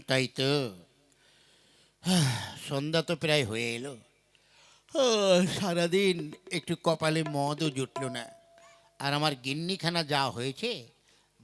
তাই তো। সন্ধ্যা তো প্রায় হয়ে এলো। সারাদিন একটু কপালে মদও জুটলো না। আর আমার গিন্নিখানা যা হয়েছে,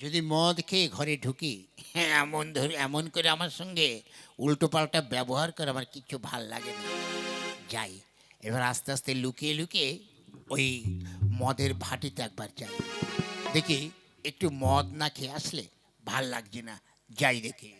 যদি মদ খেয়ে ঘরে ঢুকি, এমন ধরে, এমন করে আমার সঙ্গে উল্টো পাল্টা ব্যবহার করে আমার কিচ্ছু ভালো লাগে না। যাই, এবার আস্তে আস্তে লুকিয়ে লুকিয়ে ওই মদের ভাটিতে একবার যাই। দেখি একটু মদ না খেয়ে আসলে ভালো লাগছে না। যাই দেখি।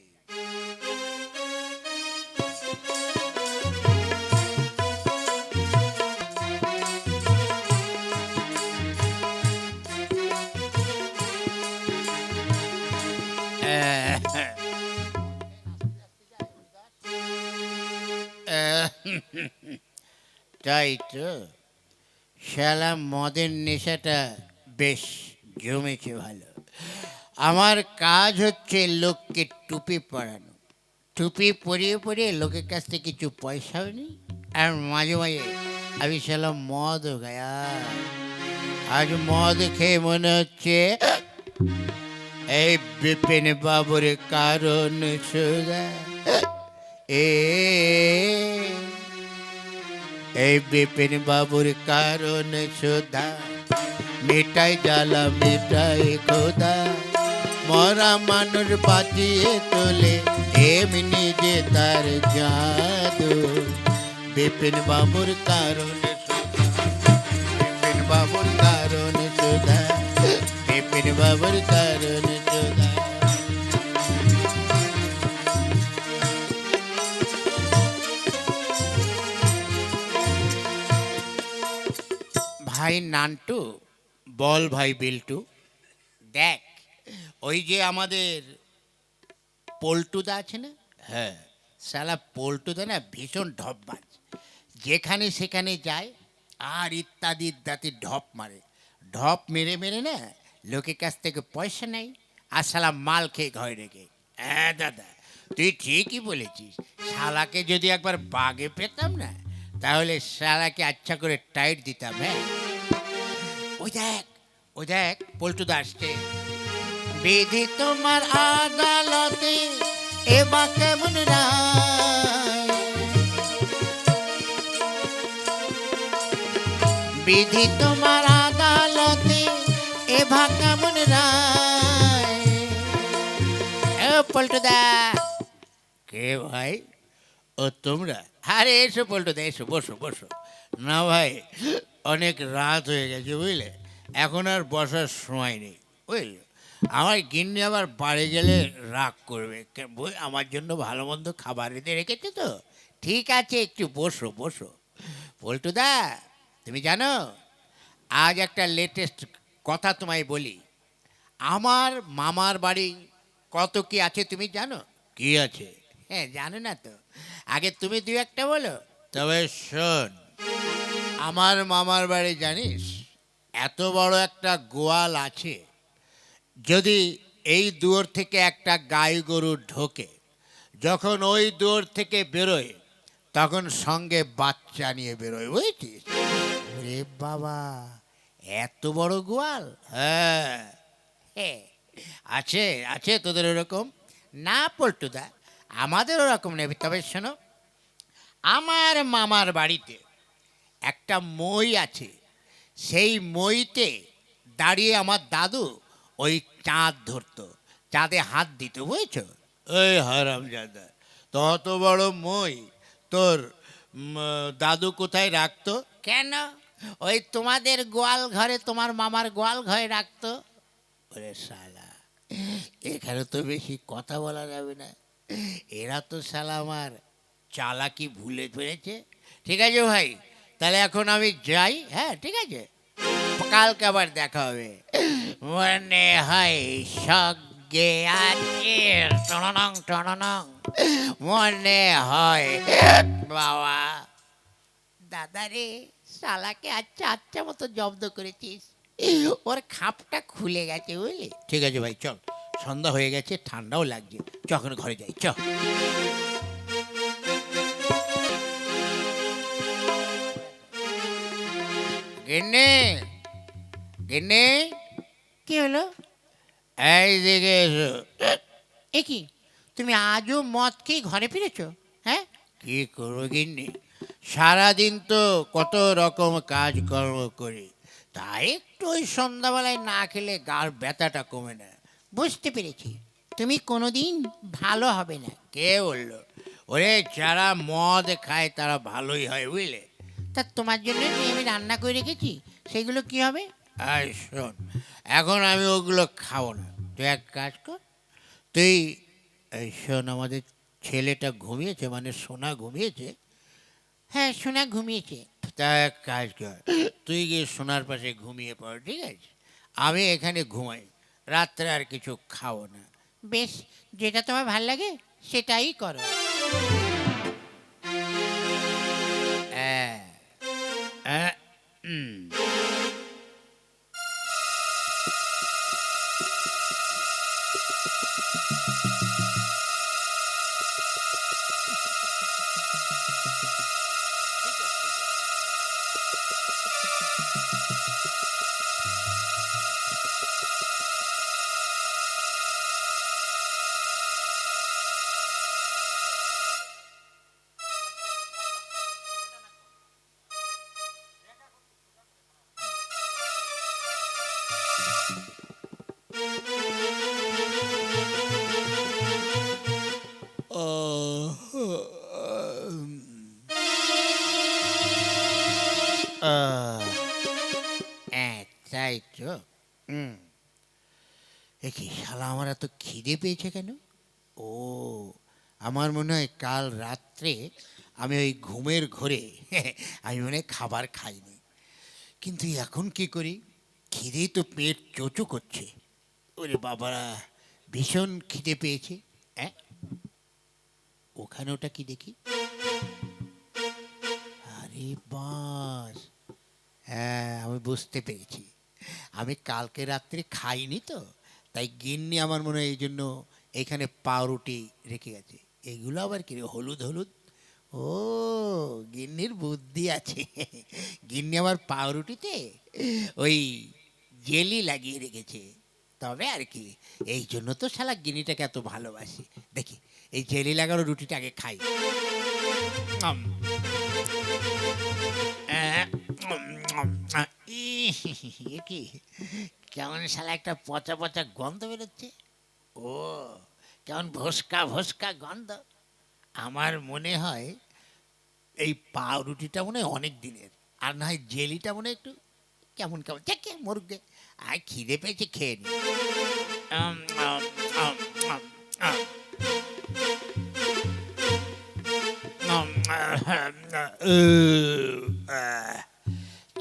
তাই তো। শালা মদের নেশাটা বেশ জমেছে ভালো। আমার কাজ হচ্ছে লোককে টুপি পরানো। টুপি পরিয়ে পরিয়ে লোকের কাছ থেকে কিছু পয়সাও নিই। আর মাঝে মাঝে আমি শালা মদও গায়া আজ মদ খেয়ে মনে হচ্ছে এই বিপিন বাবুর কারণ সুদা এ, এই বিপিন বাবুর কারণ সুধা মিটাই জ্বালা, মিটাই খোদা মরা মানুষ বাঁচিয়ে তোলে, এমনি যে তার জাদু। বিপিন বাবুর কারণ বিপিন বাবুর কারণ সুধা, বিপিন বাবুর কারণ সুধা। ভাই নান্টু, বল ভাই বিল্টু, দেখ ওই যে আমাদের পল্টুদা আছে না? হ্যাঁ। সালা পল্টুদা না ভীষণ ঢপ ঢপবাজ যেখানে সেখানে যায় আর ইত্যাদি ইত্যাদি ঢপ মারে। ঢপ মেরে মেরে না লোকের কাছ থেকে পয়সা নেয় আর শালা মাল খেয়ে ঘরে রেখে। হ্যাঁ দাদা তুই ঠিকই বলেছিস। শালাকে যদি একবার বাগে পেতাম না তাহলে শালাকে আচ্ছা করে টাইট দিতাম হ্যাঁ। ওই দেখ ওই দেখ পল্টুদা আসছে। বিধি তোমার আদালতে এবা কেমন বিধি তোমার আদালতে এভা কেমন রায়? পল্টুদা কে ভাই? ও তোমরা? আরে, এসো পল্টুদা এসো, বসো বসো। না ভাই, অনেক রাত হয়ে গেছে, বুঝলে? এখন আর বসার সময় নেই, বুঝলে? আমার গিন্নি আবার বাড়ি গেলে রাগ করবে। আমার জন্য ভালো মন্দ খাবার এনে রেখেছে তো? ঠিক আছে একটু বসো বসো। পল্টুদা তুমি জানো আজ একটা লেটেস্ট কথা তোমায় বলি। আমার মামার বাড়ি কত কি আছে তুমি জানো? কি আছে? হ্যাঁ জানো না তো। আগে তুমি দু একটা বলো। তবে শোন আমার মামার বাড়ি জানিস এত বড় একটা গোয়াল আছে। যদি এই দুয়ার থেকে একটা গাই গরু ঢোকে, যখন ওই দুয়ার থেকে বেরোয়, তখন সঙ্গে বাচ্চা নিয়ে বেরোয়, বুঝেছিস? রে বাবা, এত বড় গোয়াল? হ্যাঁ। আছে আছে তোদের ওরকম? না, পল্টুদা, আমাদের ওরকম নেবে তবে শোনো, আমার মামার বাড়িতে একটা মই আছে। সেই মইতে দাঁড়িয়ে আমার দাদু ওই চাঁদ ধরতো চাঁদে হাত দিত বুঝেছ? ওই হারাম জাদা তত বড় মই তোর দাদু কোথায় রাখতো? কেন? ওই তোমাদের গোয়াল ঘরে তোমার মামার গোয়াল ঘরে রাখতো? ওরে শালা এখানে তো বেশি কথা বলা যাবে না। এরা তো শালা আমার চালাকি ভুলে ফেলেছে। ঠিক আছে ভাই তাহলে এখন আমি যাই হ্যাঁ ঠিক আছে? কালকে আবার দেখা হবে। মনে হয় সজ্ঞে আছে। টননং টননং। মনে হয় বাবা। দাদা রে শালাকে আচ্ছা আচ্ছা মতো জব্দ করেছিস। ওর খাপটা খুলে গেছে বুঝলি? ঠিক আছে ভাই চল। সন্ধ্যা হয়ে গেছে ঠান্ডাও লাগছে। চ এখন ঘরে যাই চ। গিন্নি! গিন্নি কি হলো? এই দিকে এসো। এ কি? তুমি আজও মদ খেয়ে ঘরে ফিরেছো? হ্যাঁ? কি করব গিন্নি? সারাদিন তো কত রকম কাজকর্ম করি। তাই একটু ওই সন্ধ্যাবেলায় না খেলে গার ব্যথাটা কমে না। বুঝতে পেরেছি। তুমি কোনোদিন ভালো হবে না। কে বলল? ওরে যারা মদ খায় তারা ভালোই হয় বুঝলে? তা তোমার জন্য আমি রান্না করে রেখেছি সেগুলো কি হবে? আর শোন, এখন আমি ওগুলো খাব না। তুই এক কাজ কর, তুই শোন, আমাদের ছেলেটা ঘুমিয়েছে মানে সোনা ঘুমিয়েছে। হ্যাঁ সোনা ঘুমিয়েছে। তা এক কাজ কর, তুই গিয়ে সোনার পাশে ঘুমিয়ে পড়, ঠিক আছে? আমি এখানে ঘুমাই, রাত্রে আর কিছু খাব না। বেশ, যেটা তোমার ভালো লাগে, সেটাই করো। হ্যাঁ হ্যাঁ হুম শালা আমার এত খিদে পেয়েছে কেন? ও, আমার মনে হয় কাল রাত্রে আমি ওই ঘুমের ঘরে, আমি মনে খাবার খাইনি। কিন্তু এখন কি করি? খিদে তো পেট চোচো করছে। ওরে বাবারা ভীষণ খিদে পেয়েছে হ্যাঁ ওখানে ওটা কি দেখি? আরে বাস! হ্যাঁ আমি বুঝতে পেরেছি। আমি কালকে রাত্রে খাইনি তো। তাই গিন্নি আমার মনে হয় এই জন্য এখানে পাউরুটি রেখে গেছে। এগুলো আবার কি? হলুদ হলুদ? ও, গিন্নির বুদ্ধি আছে। গিন্নি আমার পাউরুটিতে ওই জেলি লাগিয়ে রেখেছে। তবে আর কি, এই জন্য তো শালা গিন্নিটাকে এত ভালোবাসি। দেখি, এই জেলি লাগানো রুটিটা আগে খাই কি কেমন শালা একটা পচা পচা গন্ধ বেরোচ্ছে? ও, কেমন ভস্কা ভস্কা গন্ধ? আমার মনে হয় এই পাউরুটিটা মনে হয় অনেক দিনের, আর না হয় জেলিটা মনে একটু কেমন কেমন। কে মরুগে? আর খিদে পেয়েছে, খেয়ে নি।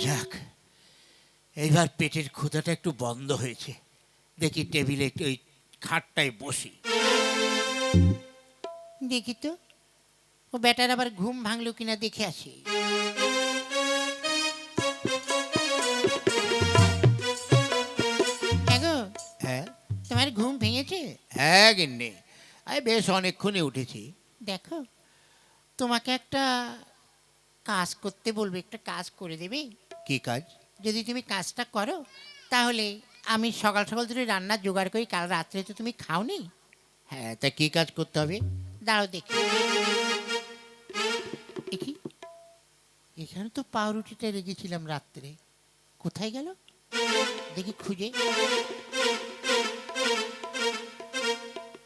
যাক এইবার পেটের ক্ষুধাটা একটু বন্ধ হয়েছে। দেখি টেবিলে ওই খাটটায় বসি। দেখি তো ও বেটার আবার ঘুম ভাঙলো কিনা দেখে আসি। হ্যাঁ হ্যাঁ? তোমার ঘুম ভেঙেছে? হ্যাঁ গিন্নি আমি বেশ অনেকক্ষণে উঠেছি। দেখো তোমাকে একটা কাজ করতে বলবে একটা কাজ করে দেবে। কি কাজ? যদি তুমি কাজটা করো তাহলে আমি সকাল সকাল ধরে রান্নার জোগাড় করি কাল রাত্রে তো তুমি খাওনি। হ্যাঁ তা কি কাজ করতে হবে? দাঁড়াও দেখি। দেখি। এখানে তো পাউরুটিটা রেখেছিলাম রাত্রে। কোথায় গেল? দেখি খুঁজে।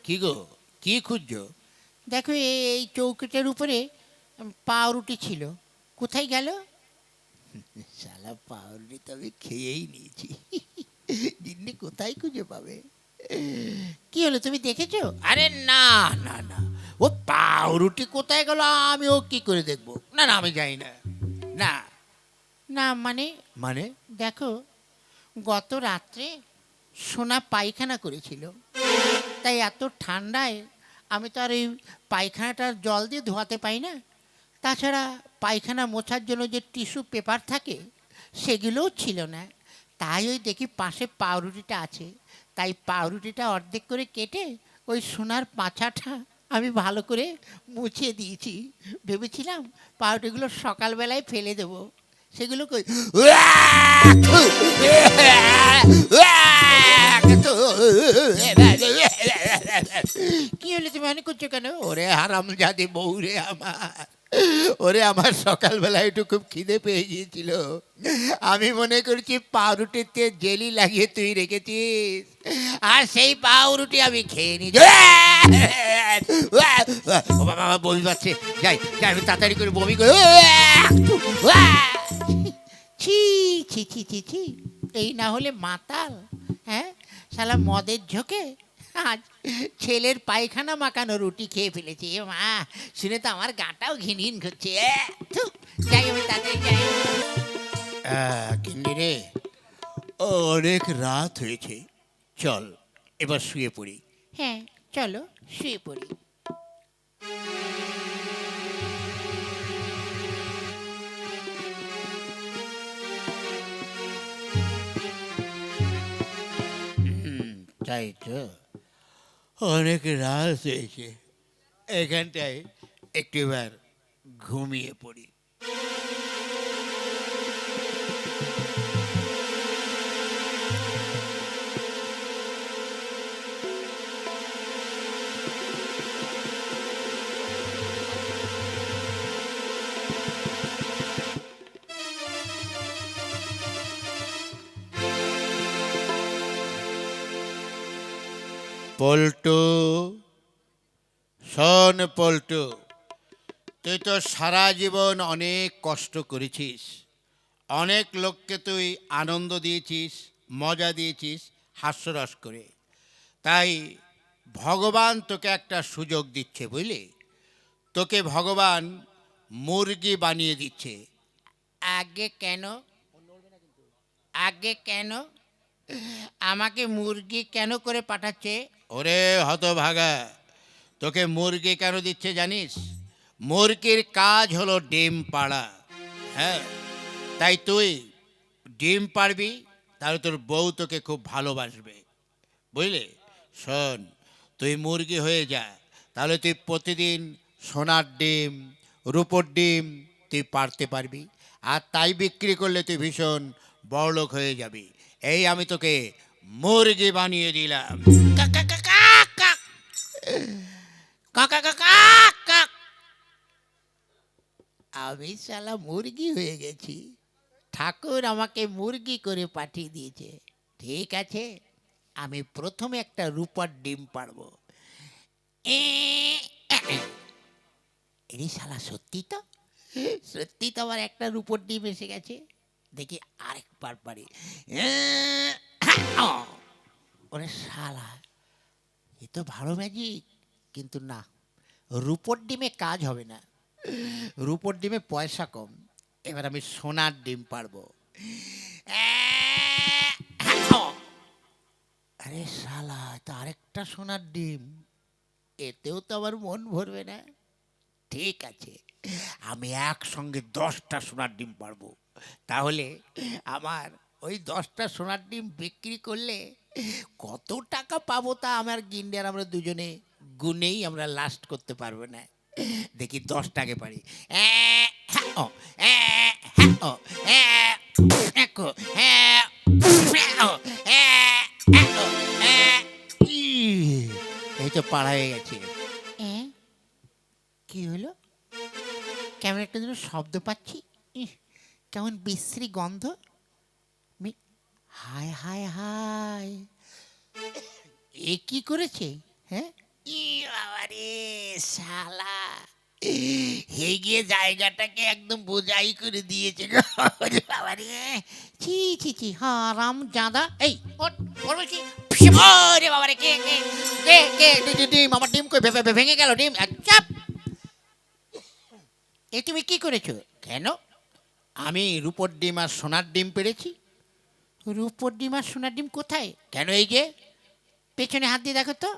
কি গো? কি খুঁজছো? দেখো এই চৌকিটার উপরে পাউরুটি ছিল। কোথায় গেল? শালা পাউরুটি তো আমি খেয়েই নিয়েছি। গিন্নি কোথায় খুঁজে পাবে? কি হলো তুমি দেখেছ? আরে না না না। ও পাউরুটি কোথায় গেল আমি ও কি করে দেখব? না না আমি যাই না। না। না মানে? মানে? দেখো গত রাত্রে সোনা পায়খানা করেছিল। তাই এত ঠান্ডায় আমি তো আর এই পায়খানাটার জল দিয়ে ধোয়াতে পাই না তাছাড়া পায়খানা মোছার জন্য যে টিস্যু পেপার থাকে সেগুলোও ছিল না তাই ওই দেখি পাশে পাউরুটিটা আছে তাই পাউরুটিটা অর্ধেক করে কেটে ওই সোনার পাছাটা আমি ভালো করে মুছিয়ে দিয়েছি ভেবেছিলাম পাউরুটিগুলো সকালবেলায় ফেলে দেবো সেগুলো কই কি হলে তুমি অনেক করছ কেন? ওরে হারাম জাদি বউ রে আমার। ওরে আমার সকালবেলা একটু খুব খিদে পেয়ে গিয়েছিল। আমি মনে করছি পাউরুটিতে জেলি লাগিয়ে তুই রেখেছিস। আর সেই পাউরুটি আমি খেয়ে নি বাবা বমি পাচ্ছে। যাই যাই, আমি তাড়াতাড়ি করে বমি করে। ছি ছি ছি ছি ছি। এই না হলে মাতাল হ্যাঁ? শালা মদের ঝোঁকে আজ ছেলের পায়খানা মাখানো রুটি খেয়ে ফেলেছি এ মা। শুনে তো আমার গাটাও ঘিনঘিন করছে যাই আমি যাই কিন্দি রে অনেক রাত হয়েছে। চল এবার শুয়ে পড়ি। হ্যাঁ চলো শুয়ে পড়ি। হুম, তাই তো। অনেক রাত হয়েছে। এখানটায় একটিবার ঘুমিয়ে পড়ি। পল্টু, শোন পল্টু, তুই তো সারা জীবন অনেক কষ্ট করেছিস। অনেক লোককে তুই আনন্দ দিয়েছিস, মজা দিয়েছিস, হাস্যরস করে। তাই ভগবান তোকে একটা সুযোগ দিচ্ছে বুঝলি? তোকে ভগবান মুরগি বানিয়ে দিচ্ছে। আগে কেন? আগে কেন? আমাকে মুরগি কেন করে পাঠাচ্ছে? ওরে হতভাগা, তোকে মুরগি কেন দিচ্ছে জানিস? মুরগির কাজ হলো ডিম পাড়া হ্যাঁ? তাই তুই ডিম পারবি তাহলে তোর বউ তোকে খুব ভালোবাসবে, বুঝলি? শোন, তুই মুরগি হয়ে যা, তাহলে তুই প্রতিদিন সোনার ডিম, রূপোর ডিম তুই পারতে পারবি, আর তাই বিক্রি করলে তুই ভীষণ বড়লোক হয়ে যাবি। এই আমি তোকে মুরগি বানিয়ে দিলাম আমি শালা মুরগি হয়ে গেছি ঠাকুর আমাকে মুরগি করে পাঠিয়ে দিয়েছে ঠিক আছে আমি প্রথমে একটা রূপার ডিম পারব এরি শালা সত্যি তো সত্যি তো আমার একটা রূপর ডিম এসে গেছে দেখি আরেকবার পারি। ওরে শালা, এ তো ভালো ম্যাজিক কিন্তু না, রূপর ডিমে কাজ হবে না। রূপর ডিমে পয়সা কম, এবার আমি সোনার ডিম পারব। আরে শালা তো আরেকটা সোনার ডিম, এতেও তো আমার মন ভরবে না। ঠিক আছে, আমি একসঙ্গে দশটা সোনার ডিম পারব। তাহলে আমার ওই দশটা সোনার ডিম বিক্রি করলে কত টাকা পাবো তা আমার গিন্ডার আমরা দুজনে গুনেই আমরা লাস্ট করতে পারব না। দেখি পারি। ও, এ, ই। এই তো পাড়া হয়ে গেছে। কি হলো? কেমন একটা যেন শব্দ পাচ্ছি। কেমন বিশ্রী গন্ধ? মি- হায় হায় হায় এ কি করেছে? হ্যাঁ? ই বাবা রে শালা। হে গিয়ে জায়গাটাকে একদম বোঝাই করে দিয়েছে ওরে ছি ছি ছি হারাম জাদা। এই ওরে বাবা রে কে কে কে কে ডিম আমার ডিম কই ভেঙে গেল ডিম আহ, চাপ। এ তুমি কি করেছ? কেন? আমি রূপোর ডিম আর সোনার ডিম পেরেছি রূপোর ডিম আর সোনার ডিম কোথায়? কেন এই যে? পেছনে হাত দিয়ে দেখো তো।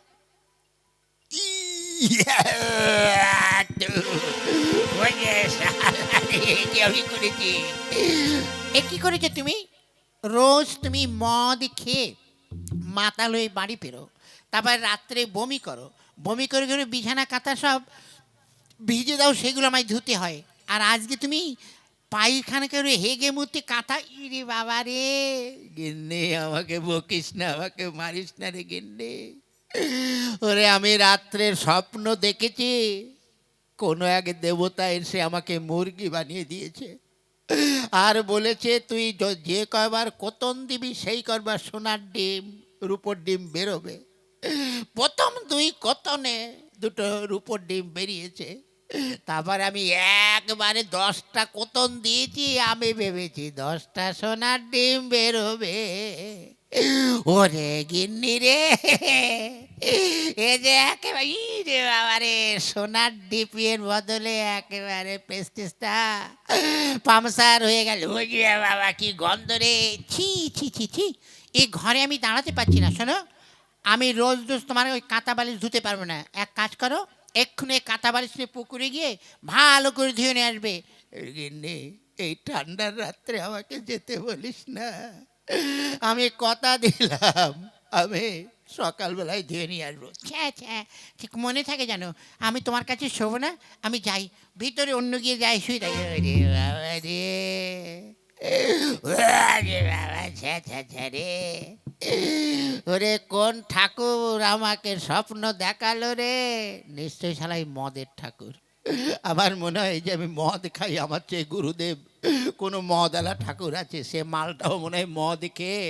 এ কি করেছ তুমি? রোজ তুমি মদ খেয়ে মাতাল হয়ে বাড়ি ফেরো, তারপর রাত্রে বমি করো। বমি করে করে বিছানা, কাঁথা সব ভিজে দাও, সেগুলো আমায় ধুতে হয়। আর আজকে তুমি পায়খানা করে হেগে মুতে কাঁথা, ইরে বাবা রে, গেন্নে, আমাকে বকিস না, আমাকে মারিস না রে গেন্নে। ওরে, আমি রাত্রের স্বপ্ন দেখেছি, কোনো এক দেবতা এসে আমাকে মুরগি বানিয়ে দিয়েছে। আর বলেছে, তুই যে কয়বার কোতন দিবি, সেই কয়বার সোনার ডিম, রূপোর ডিম বেরোবে। প্রথম দুই কতনে দুটো রূপোর ডিম বেরিয়েছে। তারপর আমি একবারে দশটা কোতন দিয়েছি? আমি ভেবেছি দশটা সোনার ডিম বেরোবে ওরে গিন্নি রে, এ যে একেবারে রে বাবা রে, সোনার ডিপির বদলে একেবারে পেস্টিসটা পামসার হয়ে গেল। যে বাবা, কি গন্ধ রে। ছি ছি ছি ছি, এই ঘরে আমি দাঁড়াতে পারছি না, শোনো। আমি রোজ রোজ তোমার ওই কাঁথা বালিশ ধুতে পারব না। এক কাজ করো এক্ষুনি কাঁথা বালিশ পুকুরে গিয়ে ভালো করে ধুয়ে নিয়ে আসবে। গিন্নি এই ঠান্ডার রাত্রে আমাকে যেতে বলিস না। আমি কথা দিলাম আমি সকালবেলায় ধুয়ে নিয়ে আসব। ছ্যা ছ্যা ঠিক মনে থাকে জানো আমি তোমার কাছে শোবো না আমি যাই। ভিতরে অন্য গিয়ে যাই শুয়ে থাকি। ওরে বাবা রে। বাবা ছ্যা ছ্যা ছ্যা রে। ওরে কোন ঠাকুর আমাকে স্বপ্ন দেখাল রে? নিশ্চয়ই শালাই মদের ঠাকুর। আমার মনে হয় যে আমি মদ খাই, আমার চেয়ে গুরুদেব কোনো মদওয়ালা ঠাকুর আছে, সে মালটাও মনে হয় মদ খেয়ে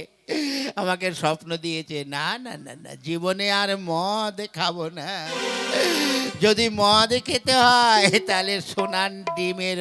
আমাকে স্বপ্ন দিয়েছে। না না না না, জীবনে আর মদ খাব না। যদি মদ খেতে হয়, তাহলে সোনার ডিমের